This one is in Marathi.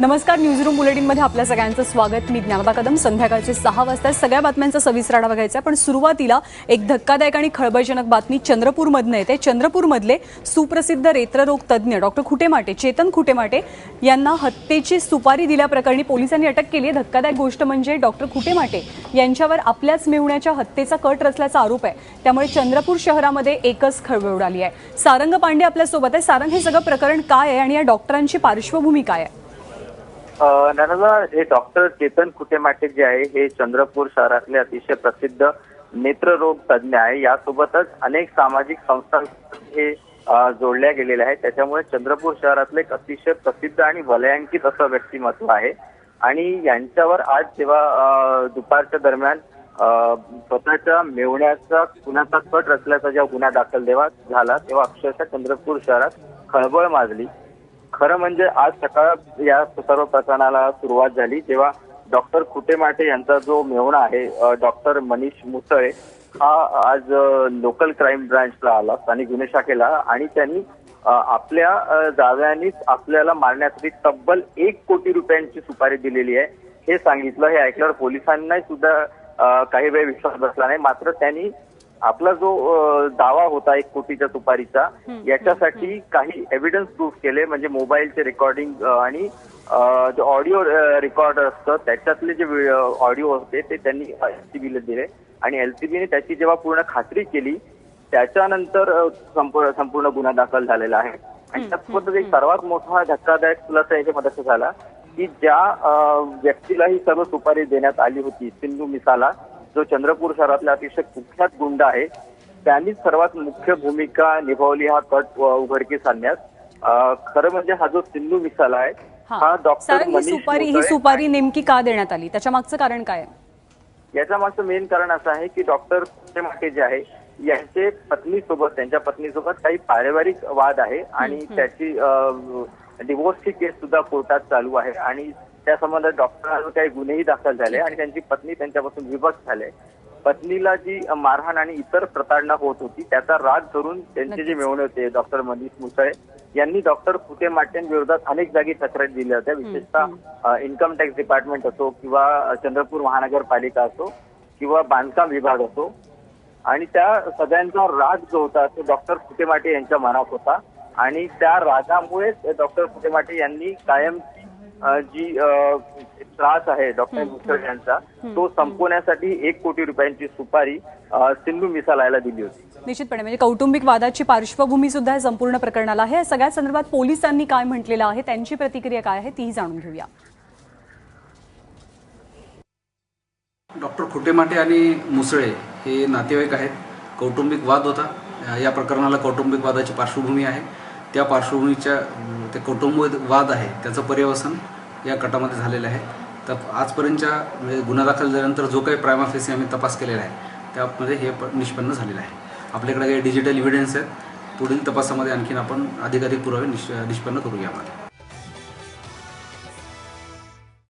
नमस्कार न्यूजरूम बुलेटिनमध्ये आपल्या सगळ्यांचं स्वागत. मी ज्ञानदा कदम. संध्याकाळचे सहा वाजता सगळ्या बातम्यांचा सविस्तर आढावा घ्यायचा आहे. पण सुरुवातीला एक धक्कादायक आणि खळबळजनक बातमी चंद्रपूरमधनं येते. चंद्रपूरमधले सुप्रसिद्ध रेत्ररोग तज्ज्ञ डॉक्टर खुटेमाटे चेतन खुटेमाटे यांना हत्येची सुपारी दिल्याप्रकरणी पोलिसांनी अटक केली आहे. धक्कादायक गोष्ट म्हणजे डॉक्टर खुटेमाटे यांच्यावर आपल्याच मेहुण्याच्या हत्येचा कट रचल्याचा आरोप आहे. त्यामुळे चंद्रपूर शहरामध्ये एकच खळबळ उडाली आहे. सारंग पांडे आपल्यासोबत आहे. सारंग हे सगळं प्रकरण काय आहे आणि या डॉक्टरांची पार्श्वभूमी काय आहे? नानाला हे डॉक्टर चेतन कुटेमाटे जे आहे हे चंद्रपूर शहरातले अतिशय प्रसिद्ध नेत्ररोग तज्ज्ञ आहे. यासोबतच अनेक सामाजिक संस्था हे जोडल्या गेलेल्या आहेत. त्याच्यामुळे चंद्रपूर शहरातले एक अतिशय प्रसिद्ध आणि वलयांकित असं व्यक्तिमत्व आहे. आणि यांच्यावर आज जेव्हा दुपारच्या दरम्यान स्वतःच्या मेवण्याचा गुन्ह्याचा कट रचल्याचा जेव्हा गुन्हा दाखल देवा झाला तेव्हा अक्षरशः चंद्रपूर शहरात खळबळ माजली. खरं म्हणजे आज सकाळ या सर्व प्रकरणाला सुरुवात झाली. जेव्हा डॉक्टर खुटेमाटे यांचा जो मेहुणा आहे डॉक्टर मनीष मुसळे हा आज लोकल क्राईम ब्रांचला आला स्थानिक गुन्हे शाखेला आणि त्यांनी आपल्या अ, जाव्यानीच आपल्याला मारण्यासाठी तब्बल एक कोटी रुपयांची सुपारी दिलेली आहे. हे सांगितलं हे ऐकल्यावर पोलिसांनाही सुद्धा काही वेळ विश्वास बसला नाही. मात्र त्यांनी आपला जो दावा होता एक कोटीच्या सुपारीचा याच्यासाठी काही एव्हिडन्स प्रूफ केले म्हणजे मोबाईलचे रेकॉर्डिंग आणि जे ऑडिओ रेकॉर्डर असतं त्याच्यातले जे ऑडिओ होते ते त्यांनी एलसीबीला दिले. आणि एलसीबीने त्याची जेव्हा पूर्ण खात्री केली त्याच्यानंतर संपूर्ण संपूर्ण गुन्हा दाखल झालेला आहे. आणि त्यासोबतच एक सर्वात मोठा धक्कादायक खुलासा याच्यामध्ये असं झाला की ज्या व्यक्तीला ही सर्व सुपारी देण्यात आली होती सिंधू मिसाला जो चंद्रपूर शहरातला अतिशय कुख्यात गुंड आहे त्यांनीच सर्वात मुख्य भूमिका निभावली हा कट उघडकीस आणण्यास खरं म्हणजे हा जो सिंधू मिसाला आहे हा. डॉक्टर ही सुपारी ही सुपारी नेमकी का देण्यात आली? त्याच्या मागचं कारण काय? याच्या मागचं मेन कारण असं आहे की डॉक्टर कुटेमाटे जे आहे यांचे पत्नीसोबत त्यांच्या पत्नीसोबत काही पारिवारिक वाद आहे आणि त्याची डिवोर्सची केस सुद्धा कोर्टात चालू आहे आणि त्या संबंधात डॉक्टरांवर काही गुन्हेही दाखल झाले आणि त्यांची पत्नी त्यांच्यापासून विभक्त झाले. पत्नीला जी मारहाण आणि इतर प्रताडणा होत होती त्याचा राग धरून त्यांचे जे मेवणे होते डॉक्टर मनीष मुसळे यांनी डॉक्टर फुटे माटेंविरोधात अनेक जागी तक्रारी दिल्या होत्या. विशेषतः इन्कम टॅक्स डिपार्टमेंट असो किंवा चंद्रपूर महानगरपालिका असो किंवा बांधकाम विभाग असो. आणि त्या सगळ्यांचा राग जो होता तो डॉक्टर फुटेमाटे यांच्या मनात होता. आणि त्या रागामुळेच डॉक्टर फुटेमाटे यांनी कायमची अ, जी त्रास आहे डॉक्टर मुसळ यांचा तो संपवण्यासाठी एक कोटी रुपयांची सुपारी सिंधू मिसालायला दिली होती. निश्चितपणे म्हणजे कौटुंबिक वादाची पार्श्वभूमी सुद्धा या संपूर्ण प्रकरणाला आहे. या सगळ्या संदर्भात पोलिसांनी काय म्हटलेलं आहे? त्यांची प्रतिक्रिया काय आहे? तीही जाणून घेऊया. डॉक्टर खुटेमाटे आणि मुसळे हे नातेवाईक आहेत. कौटुंबिक वाद होता. या प्रकरणाला कौटुंबिक वादाची पार्श्वभूमी आहे. त्या पार्श्वभूमीच्या ते कौटुंबिक वाद आहे त्याचं पर्यवसन या गटामध्ये झालेलं आहे. तर आजपर्यंतच्या म्हणजे गुन्हा दाखल झाल्यानंतर जो काही प्रायमाफेसी आम्ही तपास केलेला आहे त्यामध्ये हे प- निष्पन्न झालेलं आहे. आपल्याकडे काही डिजिटल इव्हिडन्स आहेत पुढील तपासामध्ये आणखीन आपण अधिकाधिक पुरावे निश निष्पन्न करू यामध्ये